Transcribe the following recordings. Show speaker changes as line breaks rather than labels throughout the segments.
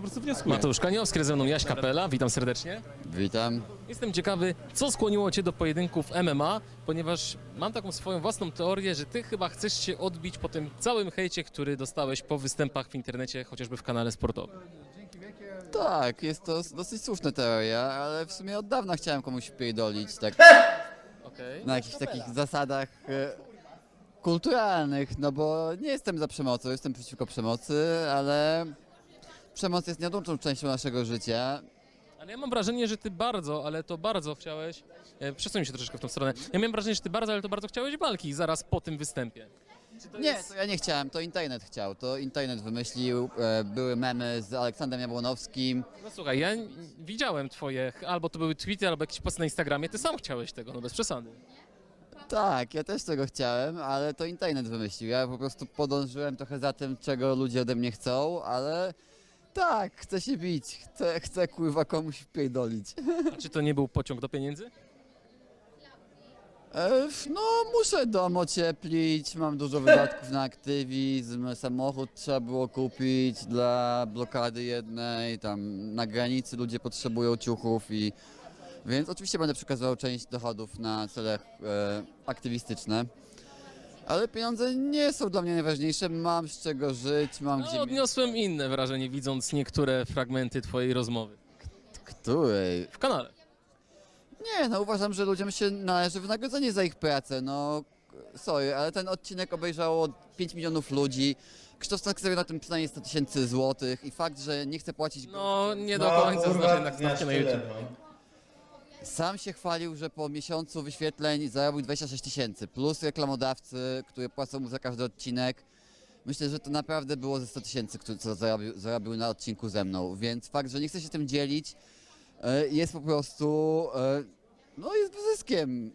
po prostu wnioskuję.
Mateusz Kaniowski, ze mną Jaś Kapela, witam serdecznie.
Witam.
Jestem ciekawy, co skłoniło Cię do pojedynków MMA, ponieważ mam taką swoją własną teorię, że Ty chyba chcesz się odbić po tym całym hejcie, który dostałeś po występach w internecie, chociażby w kanale sportowym.
Tak, jest to dosyć słuszna teoria, ale w sumie od dawna chciałem komuś wpierdolić, tak
Okej.
na jakichś takich zasadach e, kulturalnych, no bo nie jestem za przemocą, jestem przeciwko przemocy, ale przemoc jest nieodłączną częścią naszego życia.
Ale ja mam wrażenie, że Ty bardzo, ale to bardzo chciałeś, e, przesuń się troszeczkę w tą stronę, ja miałem wrażenie, że Ty bardzo, ale to bardzo chciałeś walki zaraz po tym występie. Czy to
Nie,
jest-
to ja nie chciałem, to internet chciał, to internet wymyślił, e, były memy z Aleksandrem Jabłonowskim.
No słuchaj, ja n- widziałem Twoje, albo to były tweety, albo jakiś post na Instagramie, Ty sam chciałeś tego, no bez przesady.
Tak, ja też tego chciałem, ale to internet wymyślił. Ja po prostu podążyłem trochę za tym, czego ludzie ode mnie chcą, ale tak, chcę się bić, chcę, chcę kurwa komuś wpierdolić.
A czy to nie był pociąg do pieniędzy?
E, no, muszę dom ocieplić, mam dużo wydatków na aktywizm, samochód trzeba było kupić dla blokady jednej, tam na granicy ludzie potrzebują ciuchów i... Więc oczywiście będę przekazywał część dochodów na cele e, aktywistyczne. Ale pieniądze nie są dla mnie najważniejsze, mam z czego żyć, mam gdzie
No, odniosłem inne wrażenie, widząc niektóre fragmenty Twojej rozmowy.
Której?
W kanale.
Nie, no uważam, że ludziom się należy wynagrodzenie za ich pracę, no sorry, ale ten odcinek obejrzało 5 milionów ludzi. Krzysztof sobie na tym przynajmniej 100 tysięcy złotych i fakt, że nie chce płacić...
No, nie do
No,
końca znasz jednak na YouTube.
no.
Sam się chwalił, że po miesiącu wyświetleń zarobił 26 tysięcy, plus reklamodawcy, które płacą mu za każdy odcinek. Myślę, że to naprawdę było ze 100 tysięcy, co zarobił, zarobił na odcinku ze mną, więc fakt, że nie chce się tym dzielić, e, jest po prostu, e, no jest zyskiem.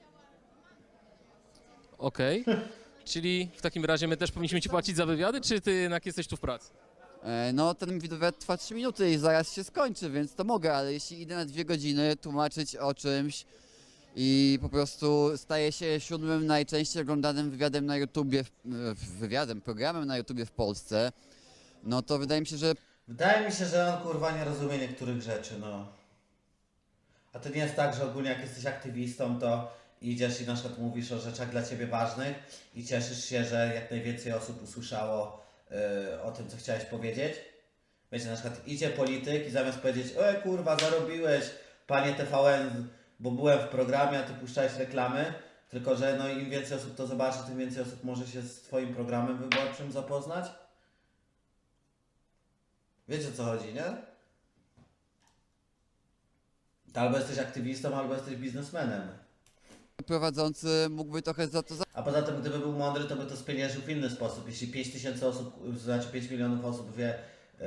Okej. Czyli w takim razie my też powinniśmy Ci płacić za wywiady, czy Ty jednak jesteś tu w pracy?
E, No, ten wywiad trwa 3 minuty i zaraz się skończy, więc to mogę, ale jeśli idę na dwie godziny tłumaczyć o czymś i po prostu staje się siódmym najczęściej oglądanym wywiadem na YouTubie, wywiadem, programem na YouTubie w Polsce, no to wydaje mi się, że
Wydaje mi się, że on kurwa nie rozumie niektórych rzeczy, no. A to nie jest tak, że ogólnie jak jesteś aktywistą, to idziesz i na przykład mówisz o rzeczach dla ciebie ważnych i cieszysz się, że jak najwięcej osób usłyszało y, o tym, co chciałeś powiedzieć. Wiecie, na przykład idzie polityk i zamiast powiedzieć, oj kurwa, zarobiłeś, panie TVN, bo byłem w programie, a ty puszczałeś reklamy, tylko że no im więcej osób to zobaczy, tym więcej osób może się z twoim programem wyborczym zapoznać. Wiecie o co chodzi, nie? Albo jesteś aktywistą, albo jesteś biznesmenem.
Prowadzący mógłby trochę za to
A poza tym, gdyby był mądry, to by to spieniężył w inny sposób. Jeśli 5 tysięcy osób, znaczy 5 milionów osób wie, yy,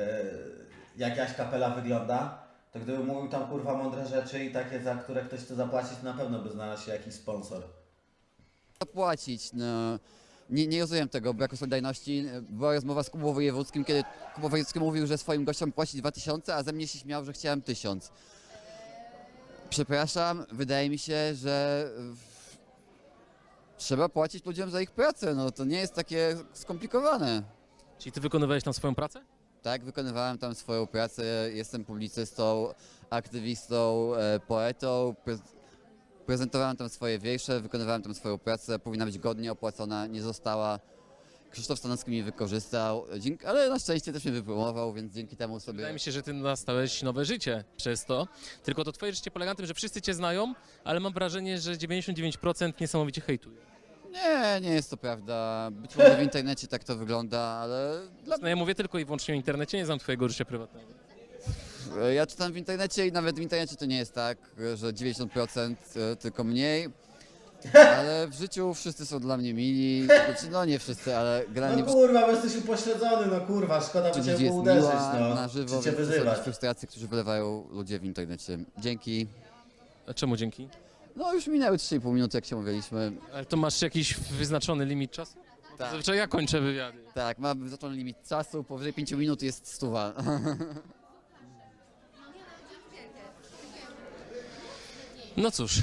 jak Jaś Kapela wygląda, to gdyby mówił tam kurwa mądre rzeczy i takie, za które ktoś chce zapłacić, to na pewno by znalazł się jakiś sponsor.
zapłacić. No. Nie, nie rozumiem tego braku solidarności. Była rozmowa z Kubą Wojewódzkim, kiedy Kuba Wojewódzki mówił, że swoim gościom płaci 2000, a ze mnie się śmiał, że chciałem 1000. Przepraszam, wydaje mi się, że w- trzeba płacić ludziom za ich pracę. No to nie jest takie skomplikowane.
Czyli Ty wykonywałeś tam swoją pracę?
Tak, wykonywałem tam swoją pracę, jestem publicystą, aktywistą, e, poetą, pre- prezentowałem tam swoje wiersze, wykonywałem tam swoją pracę, powinna być godnie opłacona, nie została. Krzysztof Stanowski mnie wykorzystał, dzięki, ale na szczęście też mnie wypromował, więc dzięki temu sobie...
Wydaje mi się, że Ty nastałeś nowe życie przez to. Tylko to Twoje życie polega na tym, że wszyscy Cię znają, ale mam wrażenie, że 99% niesamowicie hejtuje.
Nie, nie jest to prawda. Być może w internecie tak to wygląda, ale dla
No ja mówię tylko i wyłącznie o internecie, nie znam Twojego życia prywatnego.
Ja czytam w internecie i nawet w internecie to nie jest tak, że 90% e, tylko mniej. Ale w życiu wszyscy są dla mnie mili. Znaczy, no nie wszyscy, ale generalnie
No kurwa, bo jesteś upośledzony, no kurwa, szkoda by cię
ludzi jest
uderzyć,
miła
no.
na żywo,
Czy cię
więc to są
wyzywać.
jakieś frustracje, które wylewają ludzie w internecie. Dzięki.
A czemu dzięki?
No już minęły 3,5 minuty, jak się mówiliśmy.
Ale to masz jakiś wyznaczony limit czasu?
Tak.
Zazwyczaj ja kończę wywiady.
Tak, mam wyznaczony limit czasu, powyżej 5 minut jest stuwa.
No cóż,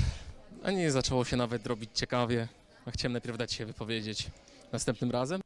a nie zaczęło się nawet robić ciekawie. Chciałem najpierw dać się wypowiedzieć następnym razem.